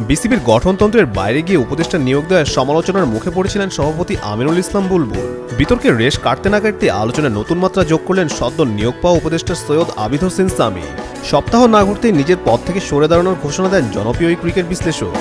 বিসিবির গঠনতন্ত্রের বাইরে গিয়ে উপদেষ্টা নিয়োগ দেওয়ার সমালোচনার মুখে পড়েছিলেন সভাপতি আমিরুল ইসলাম বুলবুল। বিতর্কে রেশ কাটতে না কাটতে আলোচনায় নতুন মাত্রা যোগ করলেন সদ্য নিয়োগ পাওয়া উপদেষ্টা সৈয়দ আবিদ হোসেন সামি। সপ্তাহ না ঘুরতেই নিজের পদ থেকে সরে দাঁড়ানোর ঘোষণা দেন জনপ্রিয় ক্রিকেট বিশ্লেষক।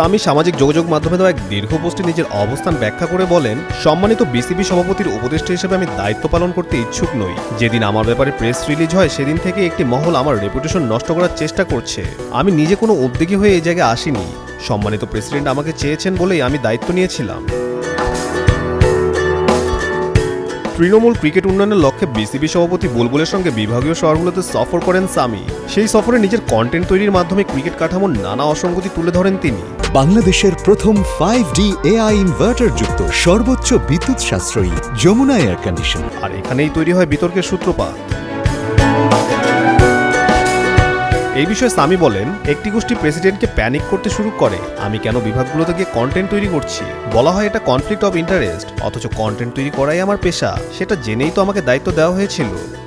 সামি সামাজিক যোগাযোগ মাধ্যমে দেওয়া এক দীর্ঘ পোস্টে নিজের অবস্থান ব্যাখ্যা করে বলেন, সম্মানিত বিসিবি সভাপতির উপদেষ্টা হিসেবে আমি দায়িত্ব পালন করতে ইচ্ছুক নই। যেদিন আমার ব্যাপারে প্রেস রিলিজ হয়, সেদিন থেকে একটি মহল আমার রেপুটেশন নষ্ট করার চেষ্টা করছে। আমি নিজে কোনো উদ্যোগী হয়ে এই জায়গায় আসিনি। সম্মানিত প্রেসিডেন্ট আমাকে চেয়েছেন বলেই আমি দায়িত্ব নিয়েছিলাম। তৃণমূল ক্রিকেট উন্নয়নের লক্ষ্যে বিসিবি সভাপতি বুলবুলের সঙ্গে বিভাগীয় শহরগুলোতে সফর করেন সামি। সেই সফরে নিজের কন্টেন্ট তৈরির মাধ্যমে ক্রিকেট কাঠামোর নানা অসঙ্গতি তুলে ধরেন তিনি। বাংলাদেশের প্রথম ফাইভ ডি এআই ইনভার্টার যুক্ত সর্বোচ্চ বিদ্যুৎ সাশ্রয়ী যমুনা এয়ার কন্ডিশন আর এখানেই তৈরি হয় বিতর্কের সূত্রপাত। এই বিষয়ে সামি বলেন, একটি গোষ্ঠী প্রেসিডেন্টকে প্যানিক করতে শুরু করে। আমি কেন বিভাগগুলো থেকে কন্টেন্ট তৈরি করছি? বলা হয় এটা কনফ্লিক্ট অফ ইন্টারেস্ট অথচ কন্টেন্ট তৈরি করাই আমার পেশা। সেটা জেনেই তো আমাকে দায়িত্ব দেওয়া হয়েছিল।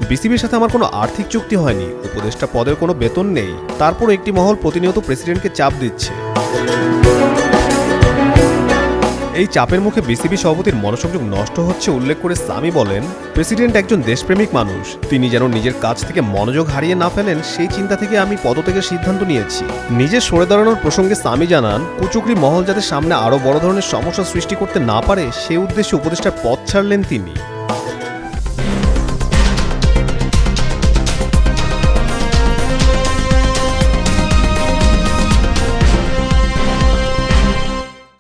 বিসিবির সাথে আমার কোনো আর্থিক চুক্তি হয়নি। উপদেষ্টা পদের কোনো বেতন নেই। তারপর একটি মহল প্রতিনিয়ত প্রেসিডেন্টকে চাপ দিচ্ছে। এই চাপের মুখে বিসিবি সভাপতির মনোসংযোগ নষ্ট হচ্ছে উল্লেখ করে সামি বলেন, প্রেসিডেন্ট একজন দেশপ্রেমিক মানুষ। তিনি যেন নিজের কাজ থেকে মনোযোগ হারিয়ে না ফেলেন, সেই চিন্তা থেকে আমি পদত্যাগের সিদ্ধান্ত নিয়েছি। নিজের সরে দাঁড়ানোর প্রসঙ্গে সামি জানান, কুচুকরি মহল যাতে সামনে আরও বড় ধরনের সমস্যা সৃষ্টি করতে না পারে, সে উদ্দেশ্যে উপদেষ্টার পথ ছাড়লেন তিনি।